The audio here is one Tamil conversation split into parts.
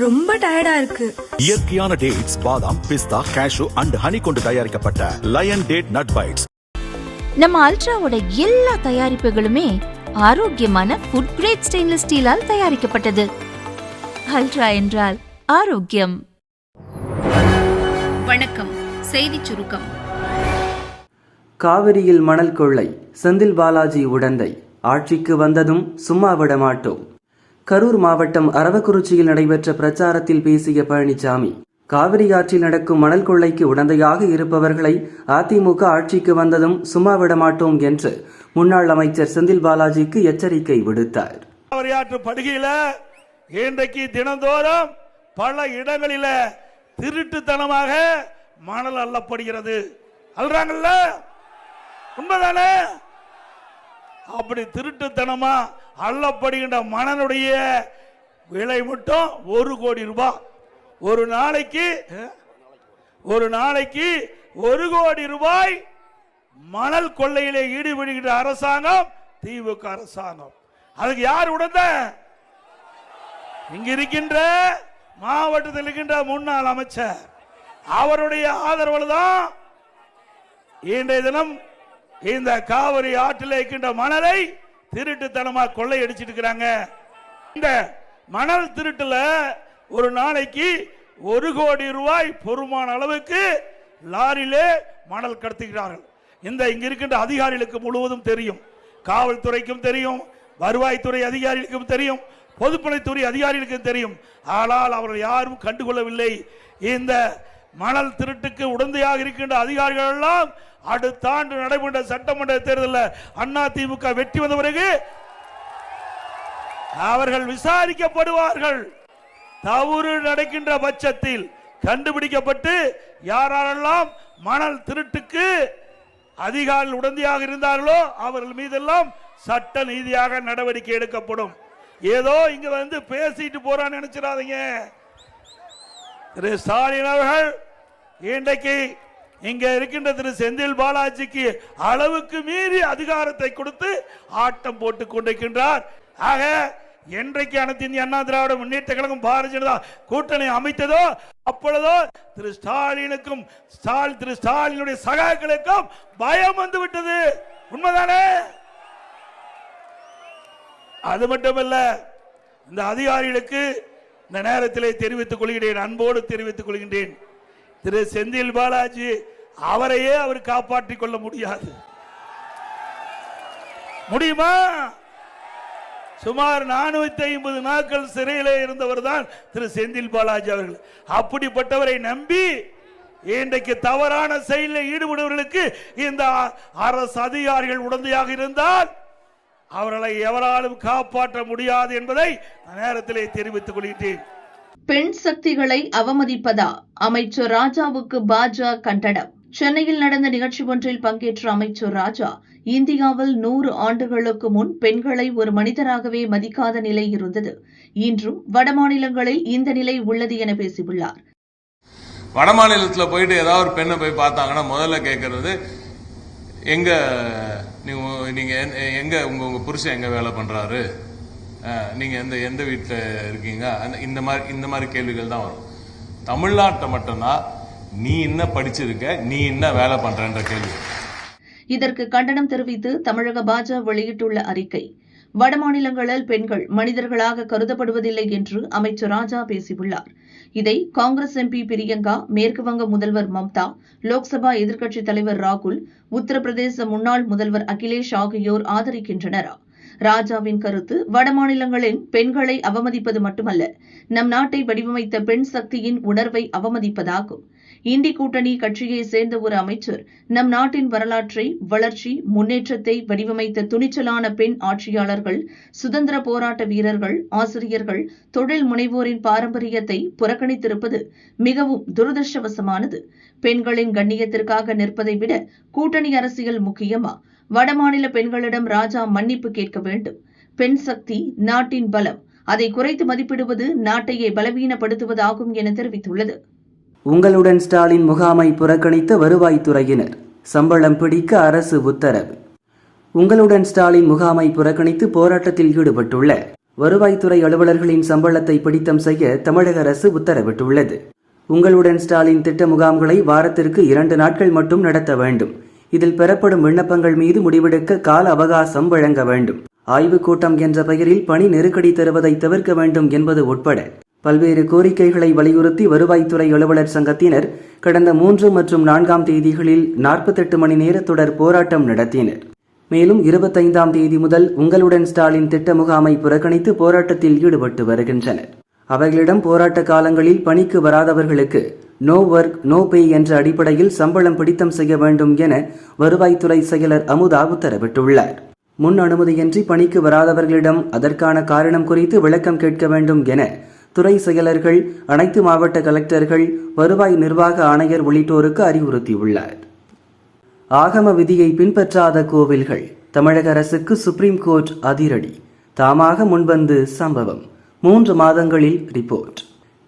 ரொம்ப டயர்டா இருக்கு. இயற்கையான டேட்ஸ் பாதாம் பிஸ்தா கேஷு அண்ட் ஹனி கொண்டு தயாரிக்கப்பட்ட லயன் டேட் நட் பைட்ஸ் நம்ம அல்ட்ராவோட எல்லா தயாரிப்புகளுமே ஆரோக்கியமான ஃபுட் கிரேட் ஸ்டெயின்லெஸ் ஸ்டீலால் தயாரிக்கப்பட்டது. அல்ட்ரா என்றால் ஆரோக்கியம். வணக்கம் செய்திச் சுருக்கம். காவிரியில் மணல் கொள்ளை செந்தில் பாலாஜி உடந்தை. ஆட்சிக்கு வந்ததும் சும்மா விட மாட்டோம் கரூர் மாவட்டம் அரவக்குறிச்சியில் நடைபெற்ற பிரச்சாரத்தில் பேசிய பழனிசாமி காவிரி ஆற்றில் நடக்கும் மணல் கொள்ளைக்கு உடந்தையாக இருப்பவர்களை அதிமுக ஆட்சிக்கு வந்ததும் சும்மா விட மாட்டோம் என்று முன்னாள் அமைச்சர் செந்தில் பாலாஜிக்கு எச்சரிக்கை விடுத்தார். காவிரியாற்று படுகையில இன்றைக்கு தினந்தோறும் பல இடங்களில திருட்டுத்தனமாக மணல் அள்ளப்படுகிறது. அல்றாங்கல்ல? உண்மைதானே? அப்படி திருட்டுத்தனமா அள்ளப்படுகின்ற மணலுடைய விலை மட்டும் ஒரு கோடி ரூபாய் ஒரு நாளைக்கு ஒரு நாளைக்கு ஒரு கோடி ரூபாய் மணல் கொள்ளையிலே ஈடுபடுகின்ற அரசாங்கம் திமுக அரசாங்கம். அதுக்கு யார் உடந்த? இங்க இருக்கின்ற மாவட்டத்தில் இருக்கின்ற முன்னாள் அமைச்சர். அவருடைய ஆதரவு தான் இன்றைய தினம் இந்த காவிரி ஆற்றில் இருக்கின்ற மணலை திருட்டுத்தனமா கொள்ளையடிச்சிட்டு இருக்கிறாங்க இந்த மணல் திருட்டுல ஒரு நாளைக்கு ஒரு கோடி ரூபாய் பொறுமான அளவுக்கு லாரியிலே மணல் கடத்துகிறார்கள். இந்த இங்க இருக்கின்ற அதிகாரிகளுக்கு முழுவதும் தெரியும். காவல்துறைக்கும் தெரியும். வருவாய்த்துறை அதிகாரிகளுக்கும் தெரியும். பொதுப்பணித்துறை அதிகாரிகளுக்கும் தெரியும். ஆனால் அவர்கள் யாரும் கண்டுகொள்ளவில்லை. இந்த மணல் திருட்டுக்கு உடந்தையாக இருக்கின்ற அதிகாரிகள் எல்லாம் அடுத்த ஆண்டு நடைபெற்ற சட்டமன்ற தேர்தலில் அண்ணா திமுக வெற்றி வந்த பிறகு அவர்கள் விசாரிக்கப்படுவார்கள். தவறு நடக்கின்ற பட்சத்தில் கண்டுபிடிக்கப்பட்டு யாரெல்லாம் மணல் திருட்டுக்கு அதிகாரிகள் உடந்தையாக இருந்தார்களோ அவர்கள் மீதெல்லாம் சட்ட நீதியாக நடவடிக்கை எடுக்கப்படும். ஏதோ இங்க வந்து பேசிட்டு போறான்னு நினைச்சிடாதீங்க. திரு ஸ்டாலின் அவர்கள் இன்றைக்கு இங்க இருக்கின்ற திரு செந்தில் பாலாஜிக்கு அளவுக்கு மீறி அதிகாரத்தை கொடுத்து ஆட்டம் போட்டுக் கொண்டிருக்கின்றார். ஆக என்றைக்கு அனைத்து இந்திய அண்ணா திராவிட முன்னேற்ற கழகம் பாரதிய ஜனதா கூட்டணி அமைத்ததோ அப்பொழுதோ திரு ஸ்டாலினுக்கும் ஸ்டாலின் திரு ஸ்டாலினுடைய சகாக்களுக்கும் பயம் வந்து விட்டது. உண்மைதானே? அது மட்டுமல்ல இந்த அதிகாரிகளுக்கு இந்த நேரத்திலே தெரிவித்துக் கொள்கிறேன் அன்போடு தெரிவித்துக் கொள்கின்றேன். திரு செந்தில் பாலாஜி அவரையே அவர் காப்பாற்றிக் கொள்ள முடியாது. முடியுமா? சுமார் நானூத்தி ஐம்பது நாட்கள் சிறையிலே இருந்தவர் தான் திரு செந்தில் பாலாஜி அவர்கள். அப்படிப்பட்டவரை நம்பி இன்றைக்கு தவறான செயலில் ஈடுபடுவர்களுக்கு இந்த அரசு அதிகாரிகள் உடந்தையாக இருந்தால் அவர்களை எவராலும் காப்பாற்ற முடியாது என்பதை நேரத்திலே தெரிவித்துக் கொள்கிறேன் பெண் சக்திகளை அவமதிப்பதா? அமைச்சர் ராஜாவுக்கு பாஜக கண்டனம். சென்னையில் நடந்த நிகழ்ச்சி ஒன்றில் பங்கேற்ற அமைச்சர் ராஜா இந்தியாவில் நூறு ஆண்டுகளுக்கு முன் பெண்களை ஒரு மனிதராகவே மதிக்காத நிலை இருந்தது. இன்றும் வடமாநிலங்களில் இந்த நிலை உள்ளது என பேசியுள்ளார். வடமாநிலத்தில் போயிட்டு ஏதாவது ஒரு பெண்ணை போய் பார்த்தாங்கன்னா முதல்ல கேட்கறது எங்க நீங்க எங்க உங்க உங்க புருஷன் எங்க வேலை பண்றாரு? நீங்க எந்த எந்த வீட்டில் இருக்கீங்க? அந்த- இந்த மாதிரி இந்த மாதிரி கேள்விகள் தான் வரும். தமிழ்நாட்டை மட்டும்தான் நீ என்ன படிச்சிருக்க? நீ என்ன வேலை பண்றன்ற கேள்வி. இதற்கு கண்டனம் தெரிவித்து தமிழக பாஜக வெளியிட்டுள்ள அறிக்கை. வடமாநிலங்களில் பெண்கள் மனிதர்களாக கருதப்படுவதில்லை என்று அமைச்சர் ராஜா பேசியுள்ளார். இதை காங்கிரஸ் எம்பி பிரியங்கா மேற்குவங்க முதல்வர் மம்தா லோக்சபா எதிர்க்கட்சித் தலைவர் ராகுல் உத்தரப்பிரதேச முன்னாள் முதல்வர் அகிலேஷ் ஆகியோர் ஆதரிக்கின்றனர்? ராஜாவின் கருத்து வடமாநிலங்களின் பெண்களை அவமதிப்பது மட்டுமல்ல நம் நாட்டை வடிவமைத்த பெண் சக்தியின் உணர்வை அவமதிப்பதாகும். இந்தி கூட்டணி கட்சியை சேர்ந்த ஒரு அமைச்சர் நம் நாட்டின் வரலாற்றை வளர்ச்சி முன்னேற்றத்தை வடிவமைத்த துணிச்சலான பெண் ஆட்சியாளர்கள் சுதந்திர போராட்ட வீரர்கள் ஆசிரியர்கள் தொழில் முனைவோரின் பாரம்பரியத்தை புறக்கணித்திருப்பது மிகவும் துரதிருஷ்டவசமானது. பெண்களின் கண்ணியத்திற்காக நிற்பதை விட கூட்டணி அரசியல் முக்கியமா? வடமாநில பெண்களிடம் ராஜா மன்னிப்பு கேட்க வேண்டும். பெண் சக்தி நாட்டின் பலம் அதை குறைத்து மதிப்பிடுவது நாட்டையே பலவீனப்படுத்துவதாகும் என தெரிவித்துள்ளது. உங்களுடன் ஸ்டாலின் முகாமை புறக்கணித்த வருவாய்த்துறையினர் சம்பளம் பிடிக்க அரசு உத்தரவு. உங்களுடன் ஸ்டாலின் முகாமை புறக்கணித்து போராட்டத்தில் ஈடுபட்டுள்ள வருவாய்த்துறை அலுவலர்களின் சம்பளத்தை பிடித்தம் செய்ய தமிழக அரசு உத்தரவிட்டுள்ளது. உங்களுடன் ஸ்டாலின் திட்ட முகாம்களை வாரத்திற்கு இரண்டு நாட்கள் மட்டும் நடத்த வேண்டும். இதில் பெறப்படும் விண்ணப்பங்கள் மீது முடிவெடுக்க கால அவகாசம் வழங்க வேண்டும். ஆய்வுக் கூட்டம் என்ற பெயரில் பணி நெருக்கடி தருவதை தவிர்க்க வேண்டும் என்பது உட்பட பல்வேறு கோரிக்கைகளை வலியுறுத்தி வருவாய்த்துறை அலுவலர் சங்கத்தினர் கடந்த மூன்று மற்றும் நான்காம் தேதிகளில் நாற்பத்தெட்டு மணி நேர தொடர் போராட்டம் நடத்தினர். மேலும் இருபத்தைந்தாம் தேதி முதல் உங்களுடன் ஸ்டாலின் திட்ட முகாமை புறக்கணித்து போராட்டத்தில் ஈடுபட்டு வருகின்றனர். அவர்களிடம் போராட்ட காலங்களில் பணிக்கு வராதவர்களுக்கு நோ ஒர்க் நோ பே என்ற அடிப்படையில் சம்பளம் பிடித்தம் செய்ய வேண்டும் என வருவாய்த்துறை செயலர் அமுதா உத்தரவிட்டுள்ளார். முன் அனுமதியின்றி பணிக்கு வராதவர்களிடம் அதற்கான காரணம் குறித்து விளக்கம் கேட்க வேண்டும் என துறை செயலர்கள் அனைத்து மாவட்ட கலெக்டர்கள் வருவாய் நிர்வாக ஆணையர் உள்ளிட்டோருக்கு அறிவுறுத்தியுள்ளார். ஆகம விதியை பின்பற்றாத கோவில்கள் தமிழக அரசுக்கு சுப்ரீம் கோர்ட் அதிரடி. தாமாக முன்வந்து சம்பவம். மூன்று மாதங்களில் ரிப்போர்ட்.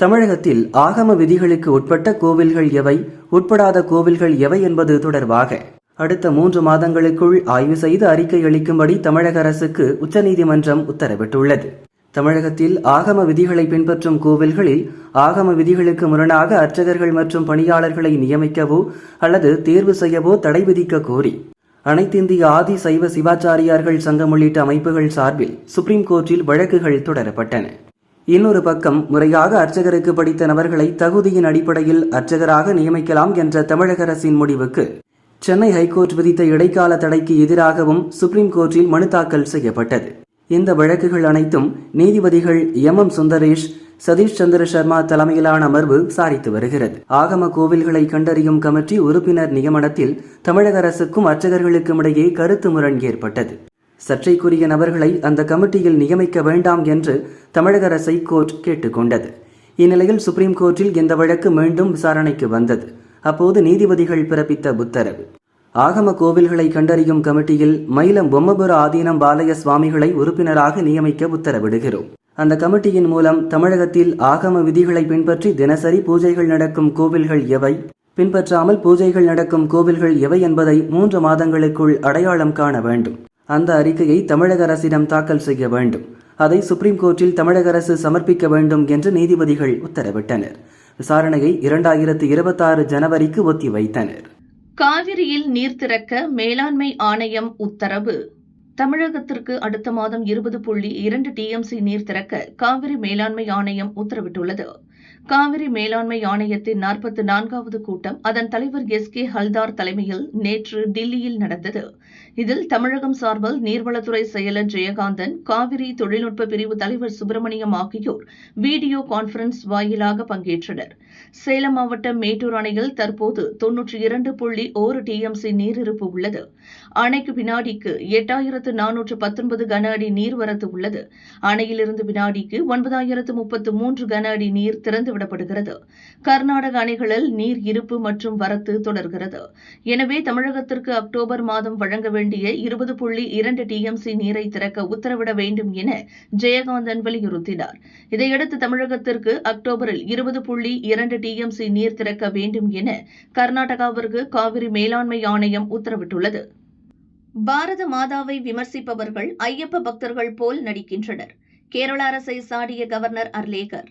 தமிழகத்தில் ஆகம விதிகளுக்கு உட்பட்ட கோவில்கள் எவை? உட்படாத கோவில்கள் எவை என்பது தொடர்பாக அடுத்த மூன்று மாதங்களுக்குள் ஆய்வு செய்து அறிக்கை அளிக்கும்படி தமிழக அரசுக்கு உச்சநீதிமன்றம் உத்தரவிட்டுள்ளது. தமிழகத்தில் ஆகம விதிகளை பின்பற்றும் கோவில்களில் ஆகம விதிகளுக்கு முரணாக அர்ச்சகர்கள் மற்றும் பணியாளர்களை நியமிக்கவோ அல்லது தேர்வு செய்யவோ தடை விதிக்க கோரி அனைத்திந்திய ஆதி சைவ சிவாச்சாரியார்கள் சங்கம் உள்ளிட்ட அமைப்புகள் சார்பில் சுப்ரீம் கோர்ட்டில் வழக்குகள் தொடரப்பட்டன. இன்னொரு பக்கம் முறையாக அர்ச்சகருக்கு படித்த நபர்களை தகுதியின் அடிப்படையில் அர்ச்சகராக நியமிக்கலாம் என்ற தமிழக அரசின் முடிவுக்கு சென்னை ஹைகோர்ட் விதித்த இடைக்கால தடைக்கு எதிராகவும் சுப்ரீம் கோர்ட்டில் மனு தாக்கல் செய்யப்பட்டது. இந்த வழக்குகள் அனைத்தும் நீதிபதிகள் எம். எம். சுந்தரேஷ் சதீஷ் சந்திர சர்மா தலைமையிலான அமர்வு விசாரித்து வருகிறது. ஆகம கோவில்களை கண்டறியும் கமிட்டி உறுப்பினர் நியமனத்தில் தமிழக அரசுக்கும் அர்ச்சகர்களுக்கும் இடையே கருத்து முரண் ஏற்பட்டது. சர்ச்சைக்குரிய நபர்களை அந்த கமிட்டியில் நியமிக்க வேண்டாம் என்று தமிழக அரசை கோர்ட் கேட்டுக்கொண்டது இந்நிலையில் சுப்ரீம் கோர்ட்டில் இந்த வழக்கு மீண்டும் விசாரணைக்கு வந்தது. அப்போது நீதிபதிகள் பிறப்பித்த உத்தரவு. ஆகம கோவில்களை கண்டறியும் கமிட்டியில் மயிலம் பொம்மபுர ஆதீனம் பாலய சுவாமிகளை உறுப்பினராக நியமிக்க உத்தரவிடுகிறோம். அந்த கமிட்டியின் மூலம் தமிழகத்தில் ஆகம விதிகளை பின்பற்றி தினசரி பூஜைகள் நடக்கும் கோவில்கள் எவை? பின்பற்றாமல் பூஜைகள் நடக்கும் கோவில்கள் எவை என்பதை மூன்று மாதங்களுக்குள் அடையாளம் காண வேண்டும். அந்த அறிக்கையை தமிழக அரசிடம் தாக்கல் செய்ய வேண்டும். அதை சுப்ரீம் கோர்ட்டில் தமிழக அரசு சமர்ப்பிக்க வேண்டும் என்று நீதிபதிகள் உத்தரவிட்டனர். விசாரணையை இரண்டாயிரத்து இருபத்தாறு ஜனவரிக்கு ஒத்திவைத்தனர். காவிரியில் நீர் திறக்க மேலாண்மை ஆணையம் உத்தரவு. தமிழகத்திற்கு அடுத்த மாதம் இருபது புள்ளி இரண்டு டிஎம்சி நீர் திறக்க காவிரி மேலாண்மை ஆணையம் உத்தரவிட்டுள்ளது. காவிரி மேலாண்மை ஆணையத்தின் நாற்பத்தி நான்காவது கூட்டம் அதன் தலைவர் எஸ் கே ஹல்தார் தலைமையில் நேற்று டில்லியில் நடந்தது. இதில் தமிழகம் சார்பில் நீர்வளத்துறை செயலர் ஜெயகாந்தன் காவிரி தொழில்நுட்ப பிரிவு தலைவர் சுப்பிரமணியம் ஆகியோர் வீடியோ கான்பரன்ஸ் வாயிலாக பங்கேற்றனர். சேலம் மாவட்டம் மேட்டூர் அணையில் தற்போது தொன்னூற்றி இரண்டு புள்ளி ஒரு டிஎம்சி நீரிருப்பு உள்ளது. அணைக்கு வினாடிக்கு எட்டாயிரத்து நானூற்று பத்தொன்பது கன அடி நீர்வரத்து உள்ளது. அணையிலிருந்து வினாடிக்கு ஒன்பதாயிரத்து முப்பத்து மூன்று கன அடி நீர் திறந்துவிடப்படுகிறது. கர்நாடக அணைகளில் நீர் இருப்பு மற்றும் வரத்து தொடர்கிறது. எனவே தமிழகத்திற்கு அக்டோபர் மாதம் வழங்க வேண்டிய இருபது புள்ளி இரண்டு டிஎம்சி நீரை திறக்க உத்தரவிட வேண்டும் என ஜெயகாந்தன் வலியுறுத்தினார். இதையடுத்து தமிழகத்திற்கு அக்டோபரில் இருபது புள்ளி இரண்டு டிஎம்சி நீர் திறக்க வேண்டும் என கர்நாடகாவிற்கு காவிரி மேலாண்மை ஆணையம் உத்தரவிட்டுள்ளது. பாரத மாதாவை விமர்சிப்பவர்கள் ஐயப்ப பக்தர்கள் போல் நடிக்கின்றனர். கேரள அரசை சாடிய கவர்னர் அர்லேகர்.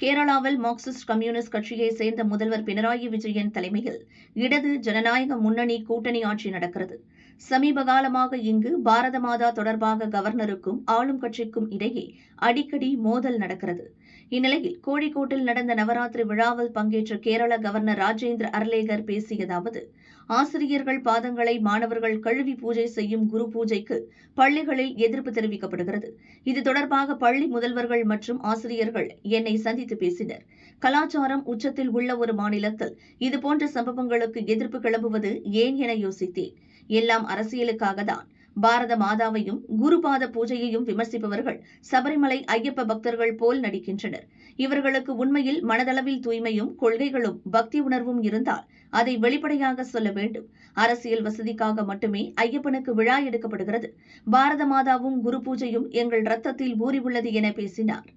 கேரளாவில் மார்க்சிஸ்ட் கம்யூனிஸ்ட் கட்சியைச் சேர்ந்த முதல்வர் பினராயி விஜயன் தலைமையில் இடது ஜனநாயக முன்னணி கூட்டணி ஆட்சி நடக்கிறது. சமீப காலமாக இங்கு பாரத மாதா தொடர்பாக கவர்னருக்கும் ஆளும் கட்சிக்கும் இடையே அடிக்கடி மோதல் நடக்கிறது. இந்நிலையில் கோழிக்கோட்டில் நடந்த நவராத்திரி விழாவில் பங்கேற்ற கேரள கவர்னர் ராஜேந்திர அர்லேகர் பேசியதாவது ஆசிரியர்கள் பாதங்களை மாணவர்கள் கழுவி பூஜை செய்யும் குரு பூஜைக்கு பள்ளிகளில் எதிர்ப்பு தெரிவிக்கப்படுகிறது. இது தொடர்பாக பள்ளி முதல்வர்கள் மற்றும் ஆசிரியர்கள் என்னை சந்தித்து பேசினர். கலாச்சாரம் உச்சத்தில் உள்ள ஒரு மாநிலத்தில் இதுபோன்ற சம்பவங்களுக்கு எதிர்ப்பு கிளம்புவது ஏன் என யோசித்தேன். எல்லாம் அரசியலுக்காக தான் பாரத மாதாவையும் குருபாத பூஜையையும் விமர்சிப்பவர்கள் சபரிமலை ஐயப்ப பக்தர்கள் போல் நடிக்கின்றனர். இவர்களுக்கு உண்மையில் மனதளவில் தூய்மையும் கொள்கைகளும் பக்தி உணர்வும் இருந்தால் அதை வெளிப்படையாக சொல்ல வேண்டும். அரசியல் வசதிக்காக மட்டுமே ஐயப்பனுக்கு விழா எடுக்கப்படுகிறது. பாரத மாதாவும் குரு பூஜையும் எங்கள் ரத்தத்தில் ஊறியுள்ளது என பேசினார்.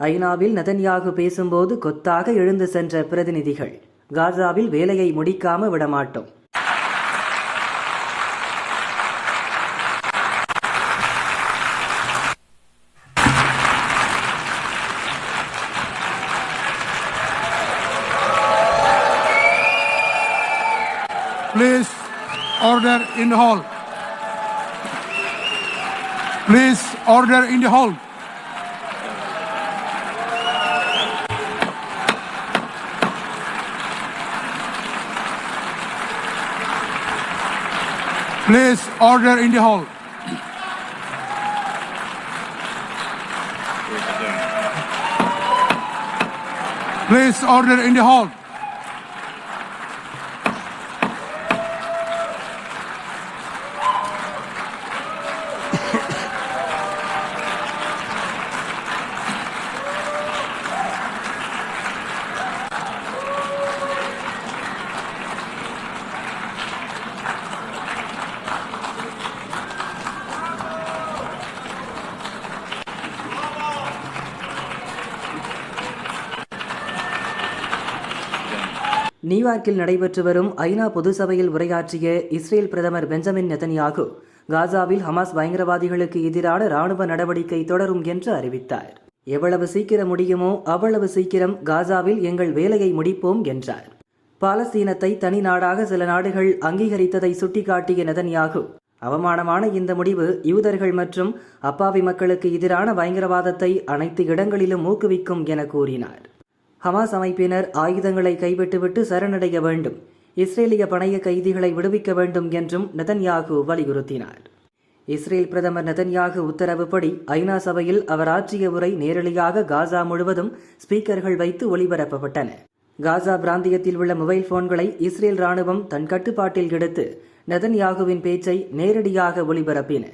ஐநாவில் நதன்யாகு பேசும்போது கொத்தாக எழுந்து சென்ற பிரதிநிதிகள் காசாவில் வேலையை முடிக்காம விடமாட்டோம். Order in the hall. Please order in the hall. Please order in the hall. Please order in the hall. நியூயார்க்கில் நடைபெற்று வரும் ஐநா பொது சபையில் உரையாற்றிய இஸ்ரேல் பிரதமர் பெஞ்சமின் நெதன்யாகு காசாவில் ஹமாஸ் பயங்கரவாதிகளுக்கு எதிரான ராணுவ நடவடிக்கை தொடரும் என்று அறிவித்தார். எவ்வளவு சீக்கிரம் முடியுமோ அவ்வளவு சீக்கிரம் காசாவில் எங்கள் வேலையை முடிப்போம் என்றார். பாலஸ்தீனத்தை தனி நாடாக சில நாடுகள் அங்கீகரித்ததை சுட்டிக்காட்டிய நெதன்யாகு அவமானமான இந்த முடிவு யூதர்கள் மற்றும் அப்பாவி மக்களுக்கு எதிரான பயங்கரவாதத்தை அனைத்து இடங்களிலும் ஊக்குவிக்கும் என கூறினார். ஹமாஸ் அமைப்பினர் ஆயுதங்களை கைவிட்டுவிட்டு சரணடைய வேண்டும். இஸ்ரேலிய பணைய கைதிகளை விடுவிக்க வேண்டும் என்றும் நெதன்யாகு வலியுறுத்தினார். இஸ்ரேல் பிரதமர் நெதன்யாகு உத்தரவுப்படி ஐநா சபையில் அவர் ஆற்றிய உரை நேரடியாக காசா முழுவதும் ஸ்பீக்கர்கள் வைத்து ஒளிபரப்பப்பட்டன. காசா பிராந்தியத்தில் உள்ள மொபைல் போன்களை இஸ்ரேல் ராணுவம் தன் கட்டுப்பாட்டில் எடுத்து நெதன்யாகுவின் பேச்சை நேரடியாக ஒளிபரப்பின.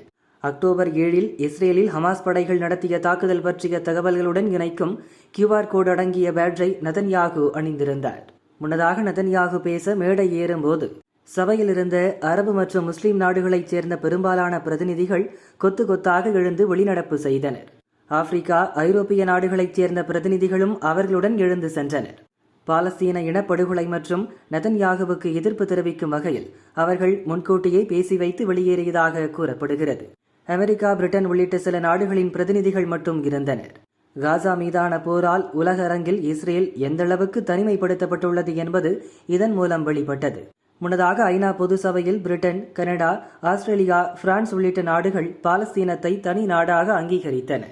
அக்டோபர் ஏழில் இஸ்ரேலில் ஹமாஸ் படைகள் நடத்திய தாக்குதல் பற்றிய தகவல்களுடன் இணைக்கும் கியூஆர் கோடு அடங்கிய பேட்ஜை நதன்யாகு அணிந்திருந்தார். முன்னதாக நதன்யாகு பேச மேடை ஏறும்போது சபையில் இருந்த அரபு மற்றும் முஸ்லிம் நாடுகளைச் சேர்ந்த பெரும்பாலான பிரதிநிதிகள் கொத்து கொத்தாக எழுந்து வெளிநடப்பு செய்தனர். ஆப்பிரிக்கா ஐரோப்பிய நாடுகளைச் சேர்ந்த பிரதிநிதிகளும் அவர்களுடன் எழுந்து சென்றனர். பாலஸ்தீன இனப்படுகொலை மற்றும் நதன்யாகுவுக்கு எதிர்ப்பு தெரிவிக்கும் வகையில் அவர்கள் முன்கூட்டியே பேசி வைத்து வெளியேறியதாக கூறப்படுகிறது. அமெரிக்கா பிரிட்டன் உள்ளிட்ட சில நாடுகளின் பிரதிநிதிகள் மட்டும் இருந்தனர். காசா மீதான போரால் உலக அரங்கில் இஸ்ரேல் எந்தளவுக்கு தனிமைப்படுத்தப்பட்டுள்ளது என்பது இதன் மூலம் வெளிப்பட்டது முன்னதாக ஐநா பொது சபையில் பிரிட்டன் கனடா ஆஸ்திரேலியா பிரான்ஸ் உள்ளிட்ட நாடுகள் பாலஸ்தீனத்தை தனி நாடாக அங்கீகரித்தன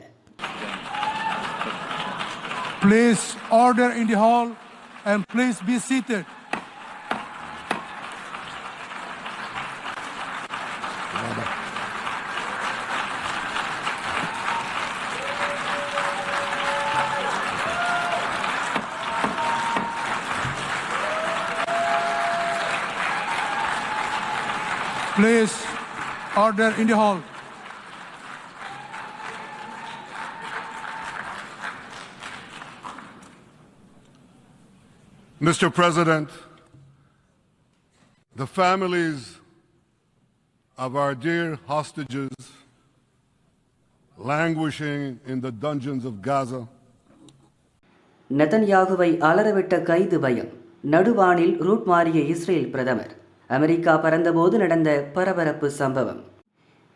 Please order in the hall and please be seated. Please order in the hall. Mr. President, the families of our dear hostages languishing in the dungeons of Gaza நெதன்யாகுவை அலறவிட்ட கைது பயம் நடுவானில் ரூட் மாறிய இஸ்ரேல் பிரதமர் அமெரிக்கா பறந்தபோது நடந்த பரபரப்பு சம்பவம்.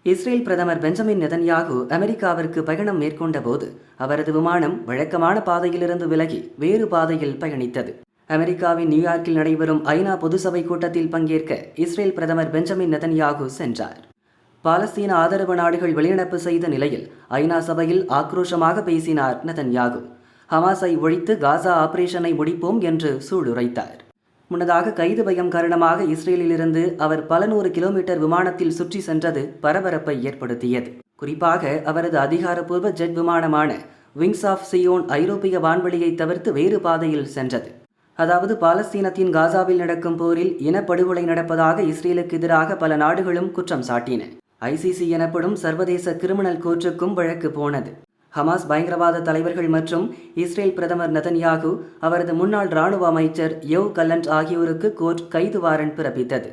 இஸ்ரேல் பிரதமர் பெஞ்சமின் நெதன்யாகு அமெரிக்காவிற்கு பயணம் மேற்கொண்டபோது அவரது விமானம் வழக்கமான பாதையிலிருந்து விலகி வேறு பாதையில் பயணித்தது. அமெரிக்காவின் நியூயார்க்கில் நடைபெறும் ஐநா பொதுசபை கூட்டத்தில் பங்கேற்க இஸ்ரேல் பிரதமர் பெஞ்சமின் நெதன்யாகு சென்றார். பாலஸ்தீன ஆதரவு நாடுகள் வெளிநடப்பு செய்த நிலையில் ஐநா சபையில் ஆக்ரோஷமாக பேசினார் நெதன்யாகு. ஹமாஸை ஒழித்து காசா ஆபரேஷனை முடிப்போம் என்று சூளுரைத்தார். முன்னதாக கைது பயம் காரணமாக இஸ்ரேலிலிருந்து அவர் பல நூறு கிலோமீட்டர் விமானத்தில் சுற்றி சென்றது பரபரப்பை ஏற்படுத்தியது. குறிப்பாக அவரது அதிகாரப்பூர்வ ஜெட் விமானமான விங்ஸ் ஆஃப் சியோன் ஐரோப்பிய வான்வெளியை தவிர்த்து வேறு பாதையில் சென்றது. அதாவது பாலஸ்தீனத்தின் காசாவில் நடக்கும் போரில் இனப்படுகொலை நடப்பதாக இஸ்ரேலுக்கு எதிராக பல நாடுகளும் குற்றம் சாட்டின. ஐசிசி எனப்படும் சர்வதேச கிரிமினல் கோர்ட்டுக்கும் வழக்கு போனது. ஹமாஸ் பயங்கரவாத தலைவர்கள் மற்றும் இஸ்ரேல் பிரதமர் நதன்யாகு அவரது முன்னாள் ராணுவ அமைச்சர் யோ கல்லண்ட் ஆகியோருக்கு கோர்ட் கைது வாரண்ட் பிறப்பித்தது.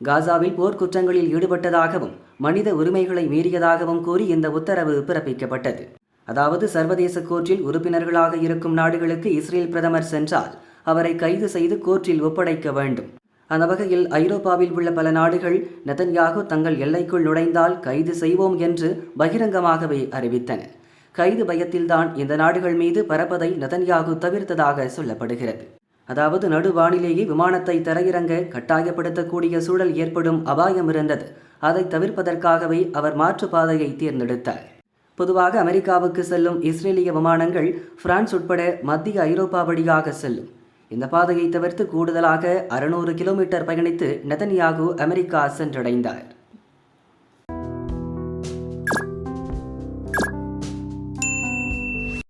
காசாவில் போர்க்குற்றங்களில் ஈடுபட்டதாகவும் மனித உரிமைகளை மீறியதாகவும் கூறி இந்த உத்தரவு பிறப்பிக்கப்பட்டது. அதாவது சர்வதேச கோர்ட்டில் உறுப்பினர்களாக இருக்கும் நாடுகளுக்கு இஸ்ரேல் பிரதமர் சென்றால் அவரை கைது செய்து கோர்ட்டில் ஒப்படைக்க வேண்டும். அந்த வகையில் ஐரோப்பாவில் உள்ள பல நாடுகள் நெதன்யாகு தங்கள் எல்லைக்குள் நுழைந்தால் கைது செய்வோம் என்று பகிரங்கமாகவே அறிவித்தன. கைது பயத்தில்தான் இந்த நாடுகள் மீது பறப்பதை நதன்யாகு தவிர்த்ததாக சொல்லப்படுகிறது. அதாவது நடுவானிலேயே விமானத்தை தரையிறங்க கட்டாயப்படுத்தக்கூடிய சூழல் ஏற்படும் அபாயம் இருந்தது. அதை தவிர்ப்பதற்காகவே அவர் மாற்றுப்பாதையை தேர்ந்தெடுத்தார். பொதுவாக அமெரிக்காவுக்கு செல்லும் இஸ்ரேலிய விமானங்கள் பிரான்ஸ் உட்பட மத்திய ஐரோப்பா வழியாக செல்லும். இந்த பாதையை தவிர்த்து கூடுதலாக அறுநூறு கிலோமீட்டர் பயணித்து நெதன்யாகு அமெரிக்கா சென்றடைந்தார்.